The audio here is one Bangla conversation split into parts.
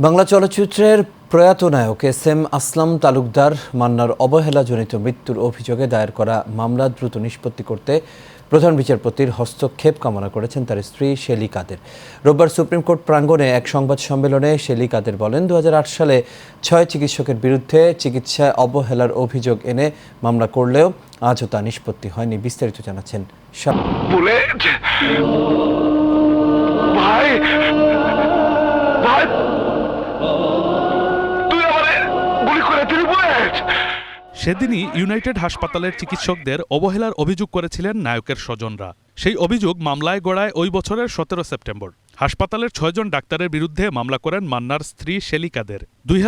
বাংলা চলচ্চিত্রের প্রয়াত নায়ক এস এম আসলাম তালুকদার মান্নার অবহেলাজনিত মৃত্যুর অভিযোগে দায়ের করা মামলা দ্রুত নিষ্পত্তি করতে প্রধান বিচারপতির হস্তক্ষেপ কামনা করেছেন তার স্ত্রী শেলি কাদের। রোববার সুপ্রিম কোর্ট প্রাঙ্গণে এক সংবাদ সম্মেলনে শেলি কাদের বলেন দু হাজার আট সালে ছয় চিকিৎসকের বিরুদ্ধে চিকিৎসায় অবহেলার অভিযোগ এনে মামলা করলেও আজও তা নিষ্পত্তি হয়নি বিস্তারিত জানাচ্ছেন সেদিনই ইউনাইটেড হাসপাতালের চিকিৎসকদের অবহেলার অভিযোগ করেছিলেন নায়কের স্বজনরা। সেই অভিযোগ মামলায় গড়ায় ওই বছরের সতেরো সেপ্টেম্বর। হাসপাতালের ছয়জন ডাক্তারের বিরুদ্ধে মামলা করেন মান্নার স্ত্রী শেলি কাদের দুই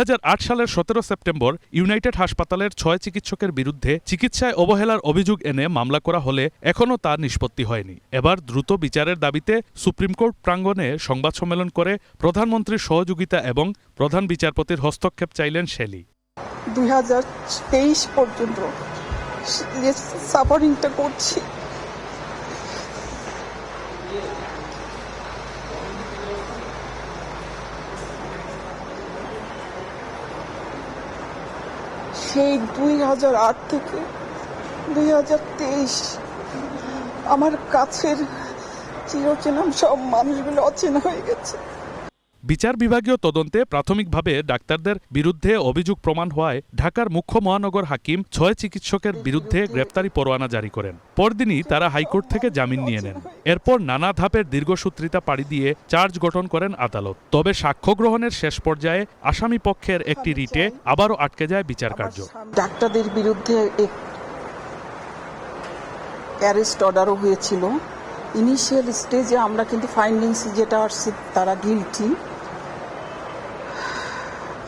সালের সতেরো সেপ্টেম্বর ইউনাইটেড হাসপাতালের ছয় চিকিৎসকের বিরুদ্ধে চিকিৎসায় অবহেলার অভিযোগ এনে মামলা করা হলে এখনও তা নিষ্পত্তি হয়নি। এবার দ্রুত বিচারের দাবিতে সুপ্রিম কোর্ট প্রাঙ্গণে সংবাদ সম্মেলন করে প্রধানমন্ত্রীর সহযোগিতা এবং প্রধান বিচারপতির হস্তক্ষেপ চাইলেন শেলি। দুই হাজার তেইশ পর্যন্ত। সাফারিংটা করছি। সেই দুই হাজার আট থেকে দুই হাজার তেইশ, আমার কাছের চিরচেনাম সব মানুষগুলো অচেনা হয়ে গেছে। বিচার বিভাগীয় তদন্তে প্রাথমিকভাবে ডাক্তারদের বিরুদ্ধে অভিযোগ প্রমাণ হওয়ায় ঢাকার মুখ্য মহানগর হাকিম ছয় চিকিৎসকের বিরুদ্ধে গ্রেপ্তারি পরোয়ানা জারি করেন। পরদিনই তারা হাইকোর্ট থেকে জামিন নিয়ে নেন। এরপর নানা ধাপের দীর্ঘসূত্রিতা পাড়ি দিয়ে চার্জ গঠন করেন আদালত। তবে সাক্ষ্য গ্রহণের শেষ পর্যায়ে আসামি পক্ষের একটি রিটে আবারও আটকে যায় বিচার কার্য। ডাক্তারদের বিরুদ্ধে অ্যারেস্ট অর্ডারও হয়েছিল। ইনিশিয়াল স্টেজে আমরা কিন্তু ফাইন্ডিংস যেটা আসছে, তারা গিলটি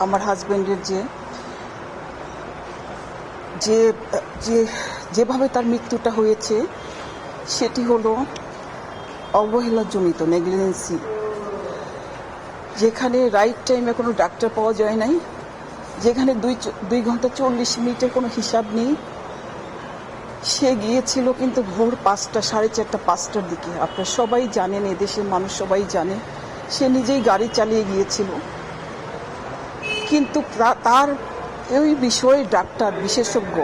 আমার হাজব্যান্ডের যে যে যে, যেভাবে তার মৃত্যুটা হয়েছে, সেটি হলো অবহেলাজনিত নেগলিজেন্সি। যেখানে রাইট টাইমে কোনো ডাক্তার পাওয়া যায় নাই, যেখানে দুই দুই ঘণ্টা চল্লিশ মিনিটের কোনো হিসাব নেই, সে গিয়েছিল কিন্তু ভোর পাঁচটা, সাড়ে চারটা, পাঁচটার দিকে। আপনারা সবাই জানেন, এদেশের মানুষ সবাই জানে, সে নিজেই গাড়ি চালিয়ে গিয়েছিল। কিন্তু তার ওই বিষয়ে ডাক্তার, বিশেষজ্ঞ,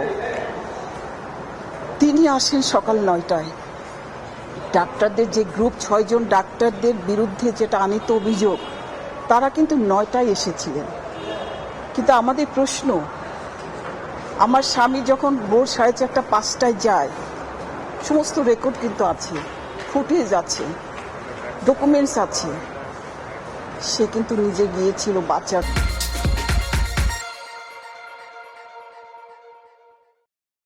তিনি আসেন সকাল নয়টায়। ডাক্তারদের যে গ্রুপ ছয়জন ডাক্তারদের বিরুদ্ধে যেটা আনিত অভিযোগ, তারা কিন্তু নয়টায় এসেছিলেন। কিন্তু আমাদের প্রশ্ন, আমার স্বামী যখন ভোর সাড়ে চারটা, পাঁচটায় যায়, সমস্ত রেকর্ড কিন্তু আছে ফুটেজ আছে ডকুমেন্টস আছে। সে কিন্তু নিজে গিয়েছিল বাচ্চার